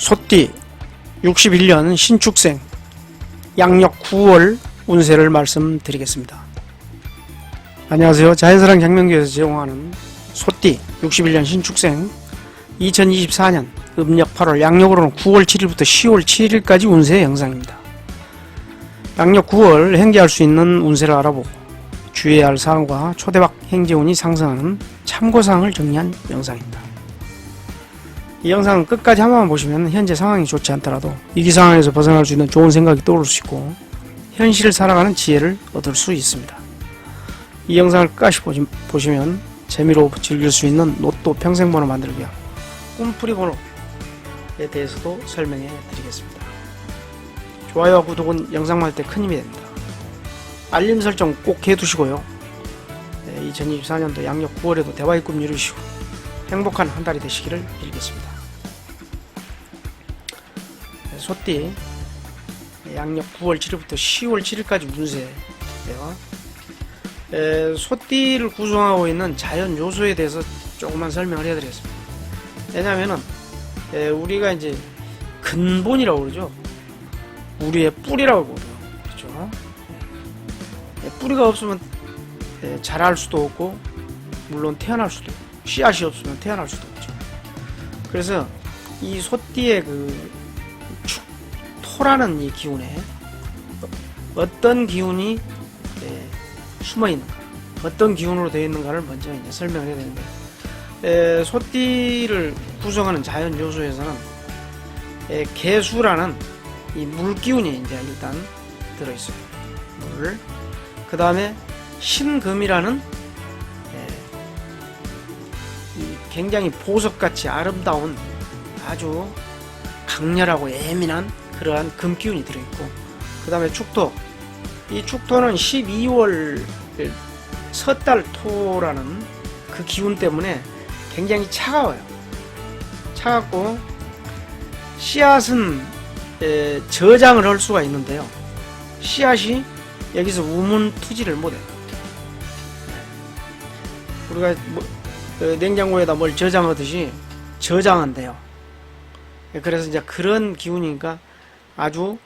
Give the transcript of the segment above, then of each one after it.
소띠 61년 신축생 양력 9월 운세를 말씀드리겠습니다. 안녕하세요. 자연사랑 장명교에서 제공하는 소띠 61년 신축생 2024년 음력 8월 양력으로는 9월 7일부터 10월 7일까지 운세 영상입니다. 양력 9월 행제할 수 있는 운세를 알아보고 주의해야 할 사항과 초대박 행제운이 상승하는 참고사항을 정리한 영상입니다. 이 영상은 끝까지 한 번만 보시면 현재 상황이 좋지 않더라도 위기 상황에서 벗어날 수 있는 좋은 생각이 떠오를 수 있고 현실을 살아가는 지혜를 얻을 수 있습니다. 이 영상을 끝까지 보시, 보시면 재미로 즐길 수 있는 로또 평생번호 만들기 위한 꿈풀이 번호에 대해서도 설명해 드리겠습니다. 좋아요와 구독은 영상 만들 때 큰 힘이 됩니다. 알림 설정 꼭 해두시고요. 2024년도 양력 9월에도 대박의 꿈 이루시고 행복한 한 달이 되시기를 빌겠습니다. 소띠 양력 9월 7일부터 10월 7일까지 운세예요. 에, 소띠를 구성하고 있는 자연 요소에 대해서 조금만 설명을 해드리겠습니다. 왜냐하면은 에, 우리가 이제 근본이라고 그러죠. 우리의 뿌리라고 그러죠. 그렇죠? 에, 뿌리가 없으면 에, 자랄 수도 없고 물론 태어날 수도 씨앗이 없으면 태어날 수도 없죠. 그래서 이 소띠의 그 축, 토라는 이 기운에 어떤 기운이 예, 숨어 있는가, 어떤 기운으로 되어 있는가를 먼저 이제 설명을 해야 되는데, 에, 소띠를 구성하는 자연 요소에서는 에, 개수라는 이 물 기운이 이제 일단 들어 있어요. 물. 그 다음에 신금이라는 이 굉장히 보석같이 아름다운 아주 강렬하고 예민한 그러한 금기운이 들어있고 그 다음에 축토. 이 축토는 12월 섣달 토라는 그 기운 때문에 굉장히 차가워요. 차갑고 씨앗은 에, 저장을 할 수가 있는데요. 씨앗이 여기서 우문투지를 못해요. 우리가 뭐, 그 냉장고에다 뭘 저장하듯이 저장은 돼요. 그래서 이제 그런 기운이니까 아주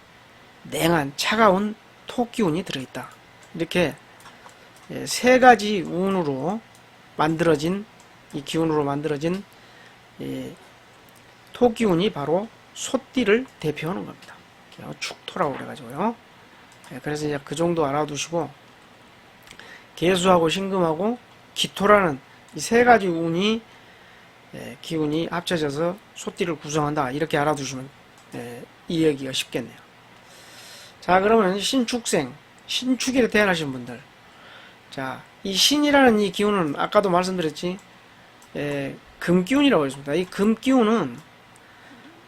냉한 차가운 토 기운이 들어있다. 이렇게 예, 세 가지 운으로 만들어진 이 기운으로 만들어진 토 기운이 바로 소띠를 대표하는 겁니다. 축토라고 그래가지고요. 예, 그래서 이제 그 정도 알아두시고 개수하고 신금하고 기토라는 이 세 가지 운이 예, 기운이 합쳐져서 소띠를 구성한다 이렇게 알아두시면 예, 이해하기가 쉽겠네요. 자 그러면 신축생 신축에 태어나신 분들 자 이 신이라는 이 기운은 아까도 말씀드렸지 예, 금기운이라고 했습니다. 이 금기운은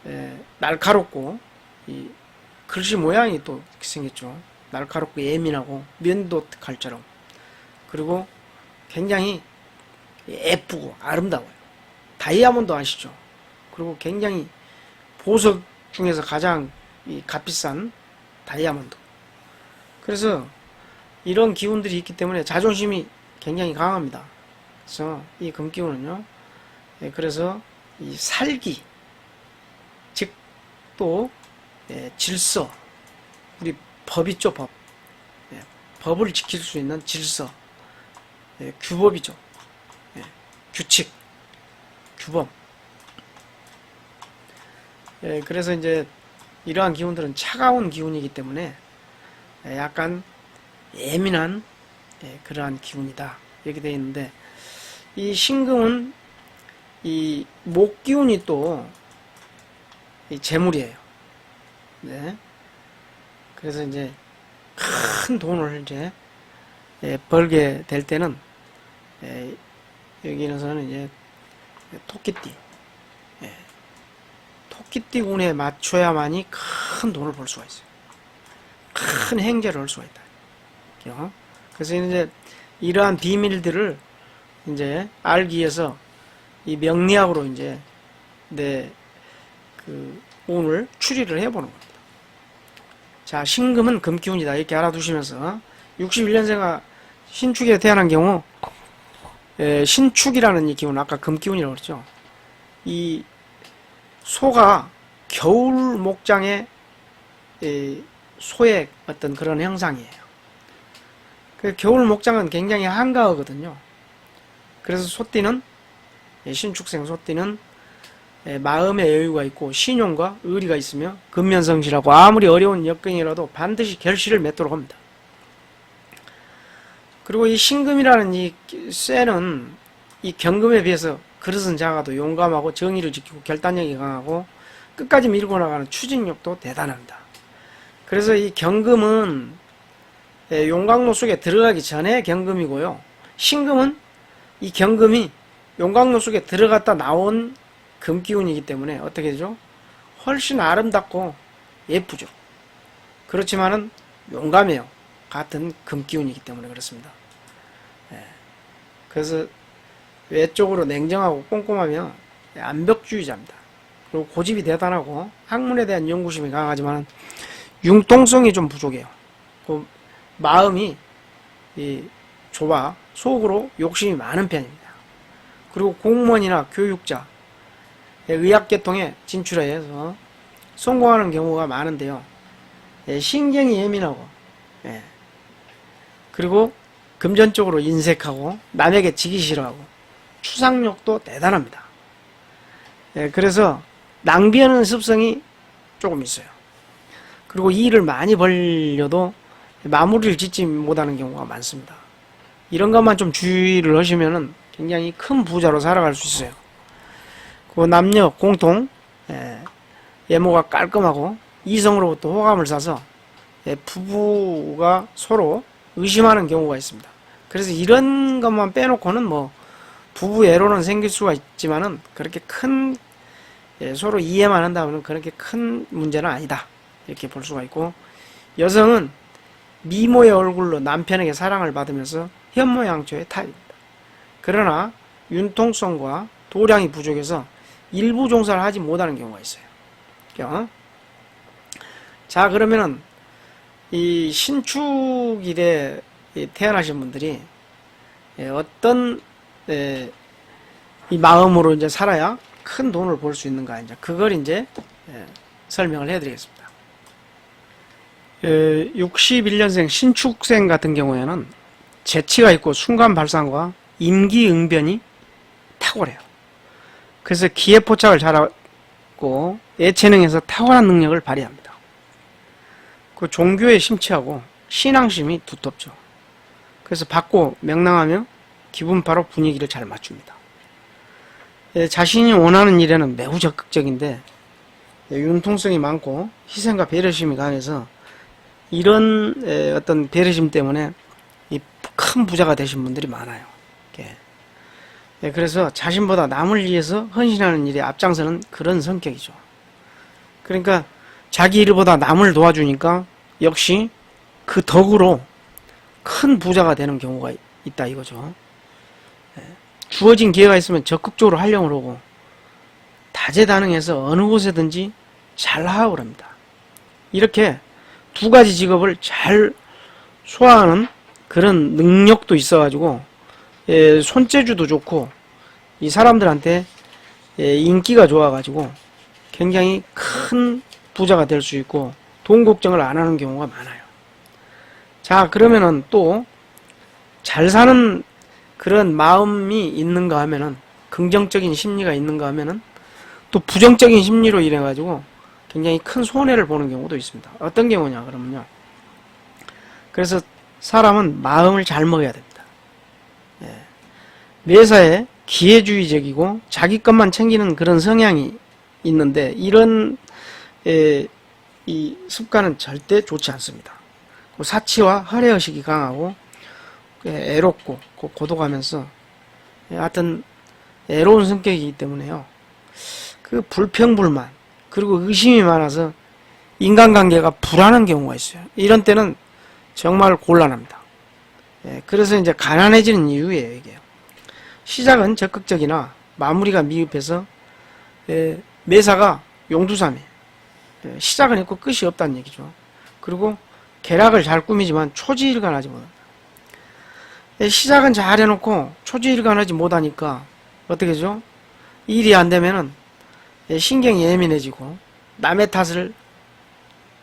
예, 날카롭고 이 글씨 모양이 또 생겼죠. 날카롭고 예민하고 면도 칼처럼 그리고 굉장히 예쁘고 아름다워요. 다이아몬드 아시죠? 그리고 굉장히 보석 중에서 가장 이 값비싼 다이아몬드. 그래서 이런 기운들이 있기 때문에 자존심이 굉장히 강합니다. 그래서 이 금기운은요. 예, 그래서 이 살기, 즉또 예, 질서, 우리 법 있죠 법. 예, 법을 지킬 수 있는 질서, 예, 규법이죠. 예, 규칙, 규범. 예, 그래서 이제 이러한 기운들은 차가운 기운이기 때문에 예, 약간 예민한 예, 그러한 기운이다. 이렇게 되어 있는데 이 신금은 이 목 기운이 또 이 재물이에요. 네. 그래서 이제 큰 돈을 이제 예, 벌게 될 때는 예, 여기는 이제 토끼띠 예, 토끼띠 운에 맞춰야만이 큰 돈을 벌 수가 있어요. 큰 행제를 할 수가 있다. 어? 그래서 이제 이러한 비밀들을 이제 알기 위해서 이 명리학으로 이제 내 그 운을 추리를 해보는 겁니다. 자, 신금은 금기운이다. 이렇게 알아두시면서 61년생가 신축에 태어난 경우 에, 신축이라는 이 기운 아까 금기운이라고 그랬죠. 이 소가 겨울 목장의 이 소의 어떤 그런 형상이에요. 그 겨울 목장은 굉장히 한가하거든요. 그래서 소띠는 예, 신축생 소띠는 예, 마음의 여유가 있고 신용과 의리가 있으며 근면성실하고 아무리 어려운 역경이라도 반드시 결실을 맺도록 합니다. 그리고 이 신금이라는 이 쇠는 이 경금에 비해서 그릇은 작아도 용감하고 정의를 지키고 결단력이 강하고 끝까지 밀고 나가는 추진력도 대단합니다. 그래서 이 경금은 예, 용광로 속에 들어가기 전에 경금이고요. 신금은 이 경금이 용광로 속에 들어갔다 나온 금기운이기 때문에 어떻게 되죠? 훨씬 아름답고 예쁘죠. 그렇지만은 용감해요. 같은 금기운이기 때문에 그렇습니다. 예. 그래서 외적으로 냉정하고 꼼꼼하며 암벽주의자입니다. 그리고 고집이 대단하고 학문에 대한 연구심이 강하지만 융통성이 좀 부족해요. 그 마음이 이 좁아 속으로 욕심이 많은 편입니다. 그리고 공무원이나 교육자, 의학계통에 진출해서 성공하는 경우가 많은데요. 예, 신경이 예민하고, 예. 그리고 금전적으로 인색하고, 남에게 지기 싫어하고, 추상력도 대단합니다. 예, 그래서 낭비하는 습성이 조금 있어요. 그리고 일을 많이 벌려도 마무리를 짓지 못하는 경우가 많습니다. 이런 것만 좀 주의를 하시면은 굉장히 큰 부자로 살아갈 수 있어요. 그 남녀 공통 예, 외모가 깔끔하고 이성으로부터 호감을 사서 예, 부부가 서로 의심하는 경우가 있습니다. 그래서 이런 것만 빼놓고는 뭐 부부 애로는 생길 수가 있지만은 그렇게 큰 예, 서로 이해만 한다면 그렇게 큰 문제는 아니다 이렇게 볼 수가 있고 여성은 미모의 얼굴로 남편에게 사랑을 받으면서 현모양처의 타입입니다. 그러나 융통성과 도량이 부족해서 일부 종사를 하지 못하는 경우가 있어요. 어? 자 그러면은 이 신축일에 태어나신 분들이 예, 어떤 예, 이 마음으로 이제 살아야 큰 돈을 벌 수 있는가 이제 그걸 이제 예, 설명을 해드리겠습니다. 61년생 신축생 같은 경우에는 재치가 있고 순간 발상과 임기응변이 탁월해요. 그래서 기회 포착을 잘하고 예체능에서 탁월한 능력을 발휘합니다. 그 종교에 심취하고 신앙심이 두텁죠. 그래서 받고 명랑하며 기분 바로 분위기를 잘 맞춥니다. 예, 자신이 원하는 일에는 매우 적극적인데 예, 융통성이 많고 희생과 배려심이 강해서 이런 에, 어떤 배려심 때문에 이큰 부자가 되신 분들이 많아요. 예. 예, 그래서 자신보다 남을 위해서 헌신하는 일에 앞장서는 그런 성격이죠. 그러니까 자기 일보다 남을 도와주니까 역시 그 덕으로 큰 부자가 되는 경우가 있다 이거죠. 예. 주어진 기회가 있으면 적극적으로 활용을 하고 다재다능해서 어느 곳에든지 잘 하고 합니다. 이렇게 두 가지 직업을 잘 소화하는 그런 능력도 있어가지고 예, 손재주도 좋고 이 사람들한테 예, 인기가 좋아가지고 굉장히 큰 부자가 될 수 있고 돈 걱정을 안 하는 경우가 많아요. 자 그러면은 또 잘 사는 그런 마음이 있는가 하면은 긍정적인 심리가 있는가 하면은 또 부정적인 심리로 인해 가지고 굉장히 큰 손해를 보는 경우도 있습니다. 어떤 경우냐 그러면요. 그래서 사람은 마음을 잘 먹어야 됩니다. 예. 매사에 기회주의적이고 자기 것만 챙기는 그런 성향이 있는데 이런 에, 이 습관은 절대 좋지 않습니다. 그 사치와 허례의식이 강하고 예, 애롭고 고독하면서 예, 하여튼 애로운 성격이기 때문에요. 그 불평불만 그리고 의심이 많아서 인간관계가 불안한 경우가 있어요. 이런 때는 정말 곤란합니다. 예, 그래서 이제 가난해지는 이유예요, 이게. 시작은 적극적이나 마무리가 미흡해서 예, 매사가 용두삼이 예, 시작은 있고 끝이 없다는 얘기죠. 그리고 계략을 잘 꾸미지만 초지일관하지 못한다. 예, 시작은 잘 해놓고 초지일관하지 못하니까 어떻게 죠 일이 안 되면은 예, 신경이 예민해지고 남의 탓을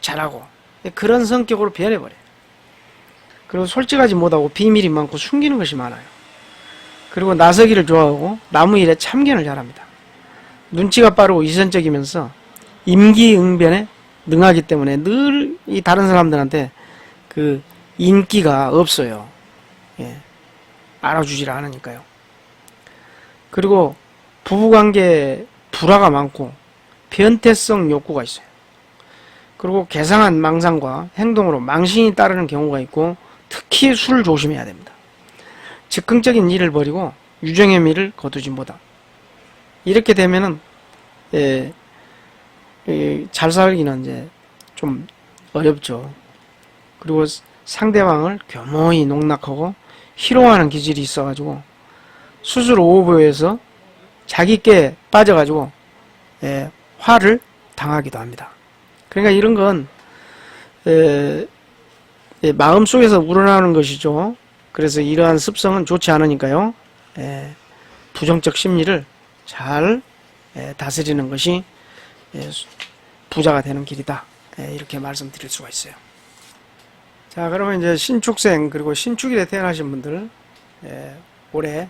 잘하고 그런 성격으로 변해버려요. 그리고 솔직하지 못하고 비밀이 많고 숨기는 것이 많아요. 그리고 나서기를 좋아하고 나무 일에 참견을 잘합니다. 눈치가 빠르고 이선적이면서 임기응변에 능하기 때문에 늘 이 다른 사람들한테 그 인기가 없어요. 예. 알아주질 않으니까요. 그리고 부부관계 불화가 많고 변태성 욕구가 있어요. 그리고 개상한 망상과 행동으로 망신이 따르는 경우가 있고 특히 술을 조심해야 됩니다. 즉흥적인 일을 벌이고 유정의 미를 거두지 못함. 이렇게 되면은 예, 예, 잘 살기는 이제 좀 어렵죠. 그리고 상대방을 교모히 농락하고 희롱하는 기질이 있어가지고 스스로 오버해서 자기께 빠져가지고 예, 화를 당하기도 합니다. 그러니까 이런 건 에, 예, 마음 속에서 우러나오는 것이죠. 그래서 이러한 습성은 좋지 않으니까요. 예, 부정적 심리를 잘 예, 다스리는 것이 예, 수- 부자가 되는 길이다. 예, 이렇게 말씀드릴 수가 있어요. 자, 그러면 이제 신축생 그리고 신축일에 태어나신 분들 예, 올해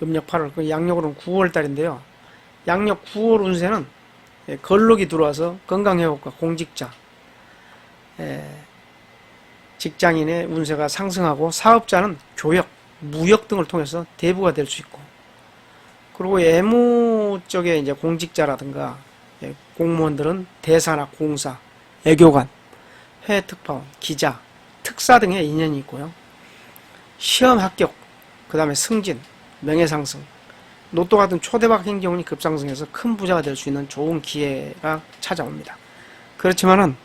음력 8월, 그 양력으로는 9월 달인데요. 양력 9월 운세는 예, 걸록이 들어와서 건강 회복과 공직자, 예, 직장인의 운세가 상승하고 사업자는 교역, 무역 등을 통해서 대부가 될 수 있고, 그리고 애무 쪽에 이제 공직자라든가 예, 공무원들은 대사나 공사, 애교관, 해외 특파원, 기자, 특사 등의 인연이 있고요. 시험 합격, 그 다음에 승진, 명예상승, 로또 같은 초대박 행경운이 급상승해서 큰 부자가 될 수 있는 좋은 기회가 찾아옵니다. 그렇지만은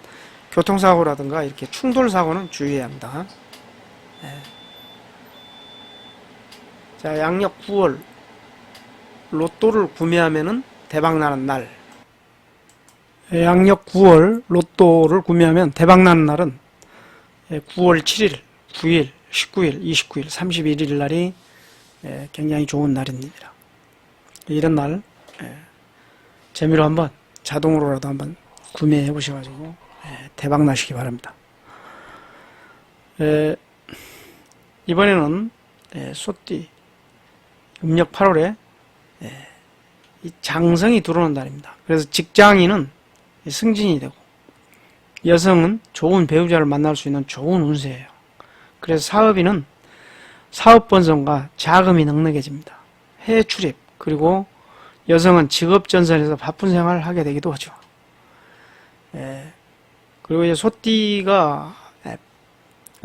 교통사고라든가 이렇게 충돌사고는 주의해야 합니다. 예. 자, 양력 9월 로또를 구매하면은 대박 나는 날. 예, 양력 9월 로또를 구매하면 대박나는 날은 예, 9월 7일, 9일, 19일, 29일, 31일 날이 예, 굉장히 좋은 날입니다. 이런 날 예, 재미로 한번 자동으로라도 한번 구매해 보셔가지고 예, 대박 나시기 바랍니다. 예, 이번에는 예, 소띠 음력 8월에 예, 이 장성이 들어오는 날입니다. 그래서 직장인은 승진이 되고 여성은 좋은 배우자를 만날 수 있는 좋은 운세예요. 그래서 사업인은 사업 번성과 자금이 넉넉해집니다. 해외 출입 그리고 여성은 직업 전선에서 바쁜 생활을 하게 되기도 하죠. 예, 그리고 이제 소띠가 예,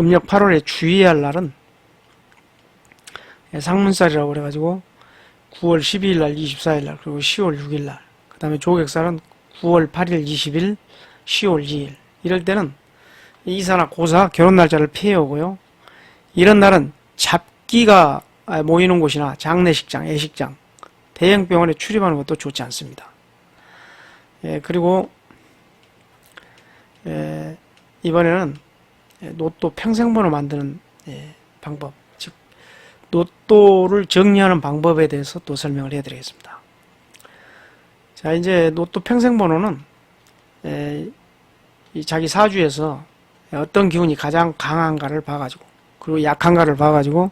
음력 8월에 주의해야 할 날은 예, 상문살이라고 그래가지고 9월 12일 날, 24일 날, 그리고 10월 6일 날, 그 다음에 조객살은 9월 8일, 20일, 10월 2일. 이럴 때는 이사나 고사, 결혼 날짜를 피해오고요. 이런 날은 잡기가 아, 모이는 곳이나 장례식장, 예식장, 대형 병원에 출입하는 것도 좋지 않습니다. 예, 그리고 예, 이번에는 예, 로또 평생번호 만드는 예, 방법, 즉 로또를 정리하는 방법에 대해서 또 설명을 해드리겠습니다. 자, 이제 로또 평생번호는 에, 이 자기 사주에서 어떤 기운이 가장 강한가를 봐가지고 그리고 약한가를 봐가지고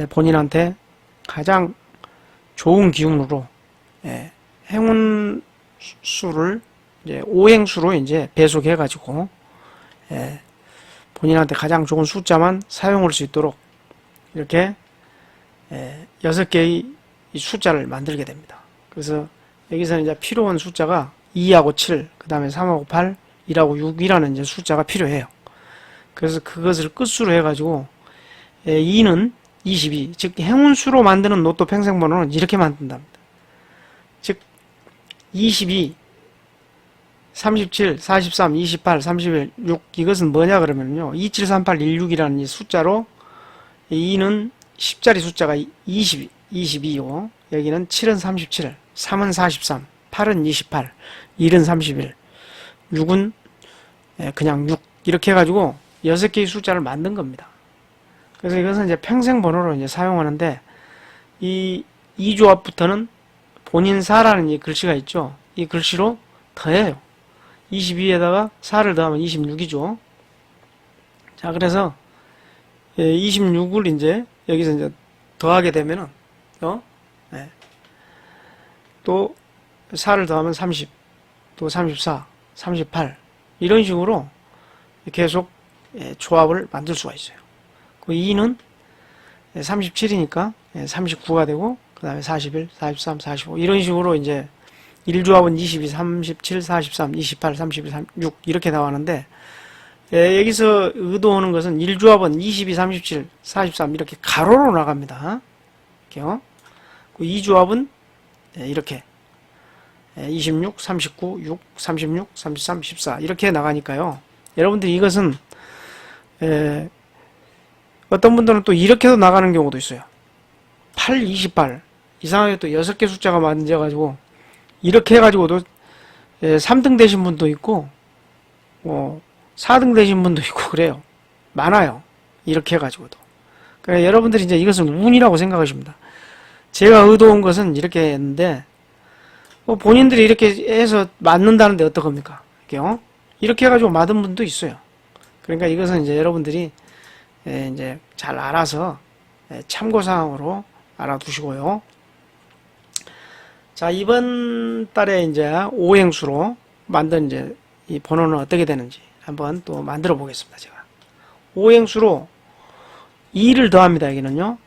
에, 본인한테 가장 좋은 기운으로 에, 행운 수- 수를 이제 오행수로 이제 배속해가지고 에, 본인한테 가장 좋은 숫자만 사용할 수 있도록 이렇게 에, 여섯 개의 이 숫자를 만들게 됩니다. 그래서 여기서는 이제 필요한 숫자가 2하고 7, 그 다음에 3하고 8, 1하고 6이라는 이제 숫자가 필요해요. 그래서 그것을 끝수로 해가지고, 2는 22, 즉, 행운수로 만드는 로또 평생번호는 이렇게 만든답니다. 즉, 22, 37, 43, 28, 31, 6, 이것은 뭐냐 그러면요. 2738, 16이라는 이 숫자로, 2는 10자리 숫자가 22, 22이고, 여기는 7은 37, 3은 43, 8은 28, 1은 31, 6은 예, 그냥 6 이렇게 해가지고 여섯 개의 숫자를 만든 겁니다. 그래서 이것은 이제 평생 번호로 이제 사용하는데 이 이 조합부터는 본인 사라는 이 글씨가 있죠. 이 글씨로 더해요. 22에다가 4를 더하면 26이죠. 자, 그래서 26을 이제 여기서 이제 더하게 되면은 어? 네. 또 4를 더하면 30, 또 34, 38 이런 식으로 계속 예, 조합을 만들 수가 있어요. 그 2는 37이니까 39가 되고 그 다음에 41, 43, 45 이런 식으로 이제 1조합은 22, 37, 43, 28, 31, 36 이렇게 나왔는데 예, 여기서 의도하는 것은 1조합은 22, 37, 43 이렇게 가로로 나갑니다. 이렇게요. 그 2조합은 예, 이렇게 예, 26, 39, 6, 36, 33, 14 이렇게 나가니까요. 여러분들이 이것은 예, 어떤 분들은 또 이렇게도 나가는 경우도 있어요. 8, 28 이상하게 또 6개 숫자가 만져가지고 이렇게 해가지고도 예, 3등 되신 분도 있고 뭐 4등 되신 분도 있고 그래요. 많아요. 이렇게 해가지고도. 그러니까 여러분들이 이제 이것은 운이라고 생각하십니다. 제가 의도한 것은 이렇게 했는데 뭐 본인들이 이렇게 해서 맞는다는데 어떡합니까? 이렇게요. 이렇게 해가지고 맞은 분도 있어요. 그러니까 이것은 이제 여러분들이 예, 이제 잘 알아서 예, 참고사항으로 알아두시고요. 자, 이번 달에 이제 오행수로 만든 이제 이 번호는 어떻게 되는지 한번 또 만들어 보겠습니다. 제가. 오행수로 2를 더합니다. 여기는요.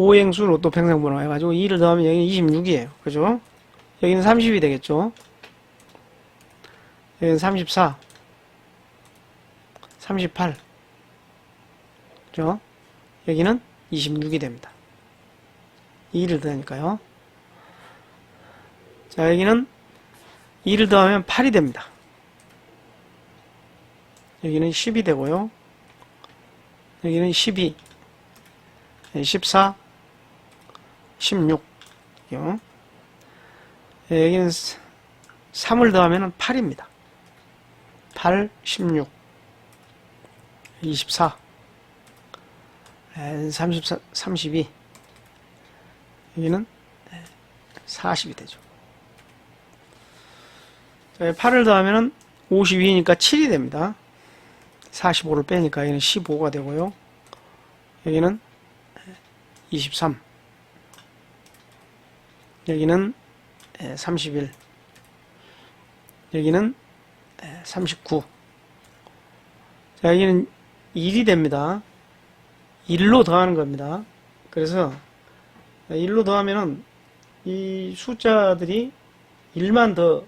오행수 로또 평생번호 해가지고 2를 더하면 여기는 26이에요. 그죠? 여기는 30이 되겠죠? 여기는 34, 38, 그죠? 여기는 26이 됩니다. 2를 더하니까요. 자, 여기는 2를 더하면 8이 됩니다. 여기는 10이 되고요. 여기는 12, 14, 16. 요. 예, 여기는 3을 더하면 8입니다. 8, 16, 24, 34, 32. 여기는 40이 되죠. 8을 더하면 52니까 7이 됩니다. 45를 빼니까 여기는 15가 되고요. 여기는 23. 여기는 31. 여기는 39. 자, 여기는 1이 됩니다. 1로 더하는 겁니다. 그래서 1로 더하면은 이 숫자들이 1만 더,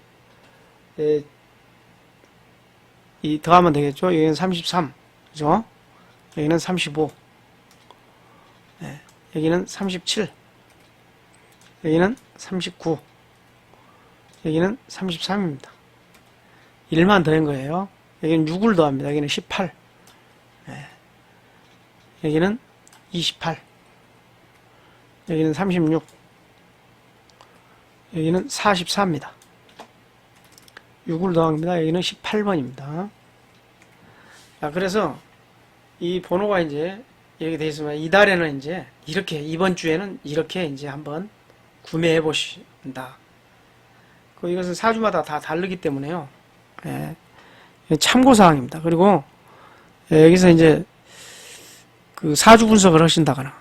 에, 이 더하면 되겠죠. 여기는 33. 그죠? 여기는 35. 네, 여기는 37. 여기는 39. 여기는 33입니다. 1만 더한 거예요. 여기는 6을 더합니다. 여기는 18. 네. 여기는 28. 여기는 36. 여기는 44입니다. 6을 더합니다. 여기는 18번입니다. 자, 그래서 이 번호가 이제 이렇게 되어 있으면 이달에는 이제 이렇게 이번 주에는 이렇게 이제 한번 구매해 보신다. 그 이것은 사주마다 다 다르기 때문에요. 예, 참고 사항입니다. 그리고 예, 여기서 이제 그 사주 분석을 하신다거나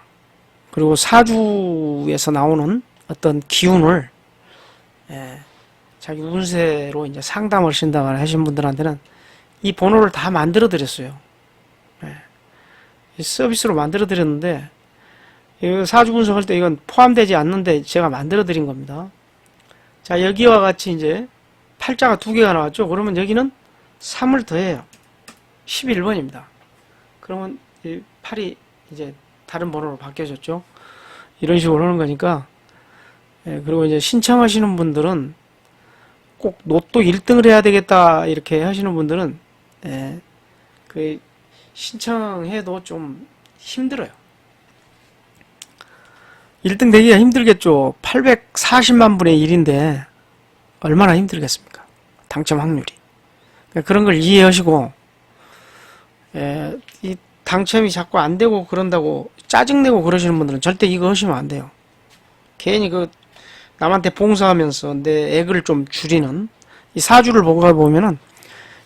그리고 사주에서 나오는 어떤 기운을 예, 자기 운세로 이제 상담을 하신다거나 하신 분들한테는 이 번호를 다 만들어 드렸어요. 예, 서비스로 만들어 드렸는데 사주 분석할 때 이건 포함되지 않는데 제가 만들어 드린 겁니다. 자, 여기와 같이 이제 팔자가 두 개가 나왔죠. 그러면 여기는 3을 더해요. 11번입니다. 그러면 이 8이 이제 다른 번호로 바뀌어졌죠. 이런 식으로 하는 거니까. 예, 그리고 이제 신청하시는 분들은 꼭 로또 1등을 해야 되겠다 이렇게 하시는 분들은 예, 그 신청해도 좀 힘들어요. 1등 되기가 힘들겠죠. 840만 분의 1인데 얼마나 힘들겠습니까? 당첨 확률이. 그러니까 그런 걸 이해하시고 예, 이 당첨이 자꾸 안 되고 그런다고 짜증내고 그러시는 분들은 절대 이거 하시면 안 돼요. 괜히 그 남한테 봉사하면서 내 액을 좀 줄이는 이 사주를 보고 보면은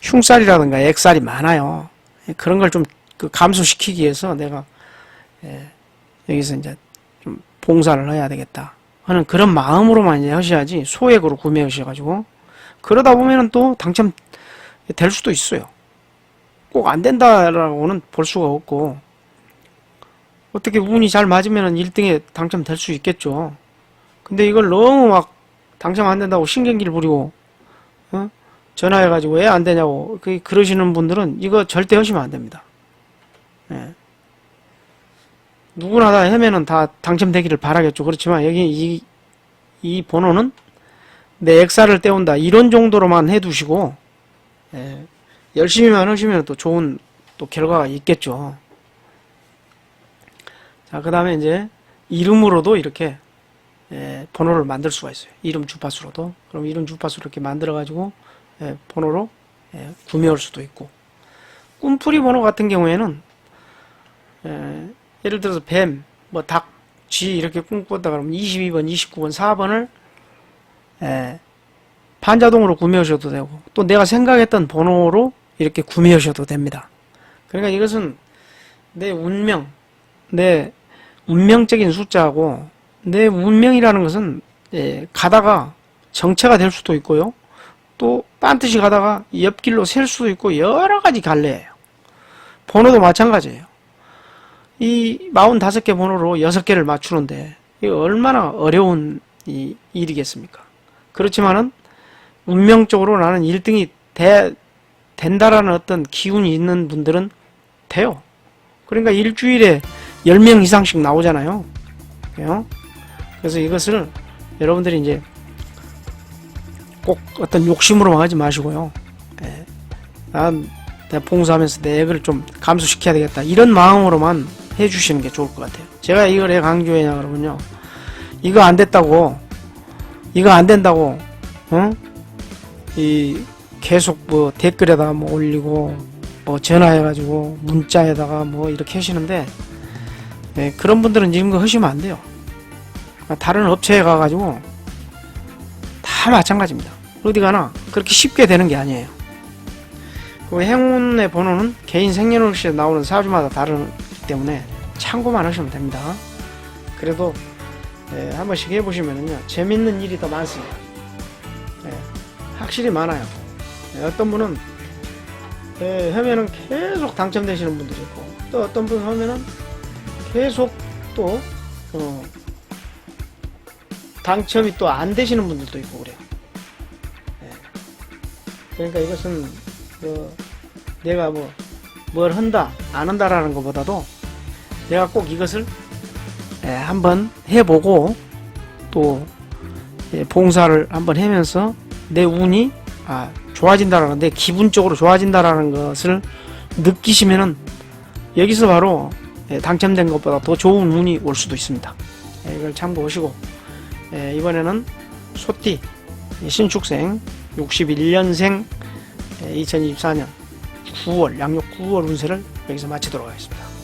흉살이라든가 액살이 많아요. 예, 그런 걸 좀 감소시키기 위해서 내가 예, 여기서 이제 좀 봉사를 해야 되겠다 하는 그런 마음으로만 이제 하셔야지 소액으로 구매하셔가지고 그러다 보면은 또 당첨 될 수도 있어요. 꼭 안 된다라고는 볼 수가 없고 어떻게 운이 잘 맞으면은 1등에 당첨될 수 있겠죠. 근데 이걸 너무 막 당첨 안 된다고 신경질 부리고 어? 전화해가지고 왜 안 되냐고 그 그러시는 분들은 이거 절대 하시면 안 됩니다. 예. 누구나 다 하면은 다 당첨되기를 바라겠죠. 그렇지만 여기 이, 이 번호는 내 액사를 떼운다 이런 정도로만 해두시고 예. 열심히만 하시면 또 좋은 또 결과가 있겠죠. 자, 그 다음에 이제 이름으로도 이렇게 예, 번호를 만들 수가 있어요. 이름 주파수로도. 그럼 이름 주파수로 이렇게 만들어가지고 예, 번호로 예, 구매할 수도 있고. 꿈풀이 번호 같은 경우에는 예, 예를 들어서 뱀, 뭐 닭, 쥐 이렇게 꿈꿨다 그러면 22번, 29번, 4번을 예, 반자동으로 구매하셔도 되고 또 내가 생각했던 번호로 이렇게 구매하셔도 됩니다. 그러니까 이것은 내 운명, 내 운명적인 숫자하고 내 운명이라는 것은 예, 가다가 정체가 될 수도 있고요. 또 빤듯이 가다가 옆길로 셀 수도 있고 여러 가지 갈래예요. 번호도 마찬가지예요. 이 45개 번호로 6개를 맞추는데 이거 얼마나 어려운 이 일이겠습니까? 그렇지만은 운명적으로 나는 1등이 돼, 된다라는 어떤 기운이 있는 분들은 돼요. 그러니까 일주일에 10명 이상씩 나오잖아요. 그래서 이것을 여러분들이 이제 꼭 어떤 욕심으로만 하지 마시고요. 예. 난 내가 봉사하면서 내 액을 좀 감소시켜야 되겠다. 이런 마음으로만 해주시는 게 좋을 것 같아요. 제가 이걸 왜 강조했냐 그러면요. 이거 안 됐다고, 이거 안 된다고, 어? 이 계속 뭐 댓글에다가 뭐 올리고, 뭐 전화해가지고 문자에다가 뭐 이렇게 하시는데, 예, 그런 분들은 이런 거 하시면 안 돼요. 다른 업체에 가가지고 다 마찬가지입니다. 어디 가나 그렇게 쉽게 되는 게 아니에요. 그 행운의 번호는 개인 생년월일에 나오는 사주마다 다르기 때문에 참고만 하시면 됩니다. 그래도 예, 한 번씩 해보시면은요 재밌는 일이 더 많습니다. 예, 확실히 많아요. 예, 어떤 분은 예, 하면은 계속 당첨되시는 분들이 있고 또 어떤 분은 하면은 계속 또 어, 당첨이 또 안 되시는 분들도 있고 그래요. 예. 그러니까 이것은 뭐 내가 뭐 뭘 한다 안 한다라는 것보다도 내가 꼭 이것을 예, 한번 해보고 또 예, 봉사를 한번 하면서 내 운이 아, 좋아진다라는 내 기분적으로 좋아진다라는 것을 느끼시면은 여기서 바로 예, 당첨된 것보다 더 좋은 운이 올 수도 있습니다. 예, 이걸 참고하시고 예, 이번에는 소띠 예, 신축생 61년생 2024년 9월 양력 9월 운세를 여기서 마치도록 하겠습니다.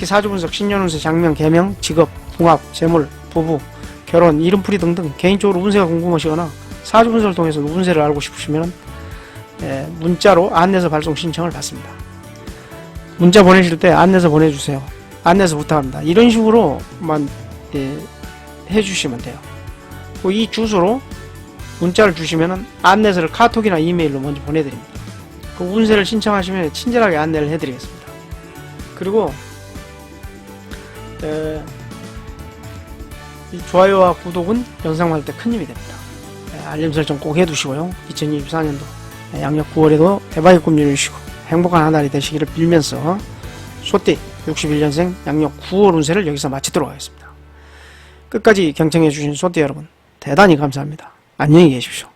특히 사주분석, 신년운세, 장명, 개명, 직업, 궁합, 재물, 부부, 결혼, 이름풀이 등등 개인적으로 운세가 궁금하시거나 사주분석을 통해서 운세를 알고 싶으시면 예, 문자로 안내서 발송 신청을 받습니다. 문자 보내실 때 안내서 보내주세요. 안내서 부탁합니다. 이런 식으로만 예, 해주시면 돼요. 이 주소로 문자를 주시면 안내서를 카톡이나 이메일로 먼저 보내드립니다. 그 운세를 신청하시면 친절하게 안내를 해드리겠습니다. 그리고 에, 이 좋아요와 구독은 영상 만들 때 큰 힘이 됩니다. 에, 알림 설정 꼭 해두시고요. 2024년도 양력 9월에도 대박의 꿈 이루시고 행복한 한 달이 되시기를 빌면서 소띠 61년생 양력 9월 운세를 여기서 마치도록 하겠습니다. 끝까지 경청해 주신 소띠 여러분 대단히 감사합니다. 안녕히 계십시오.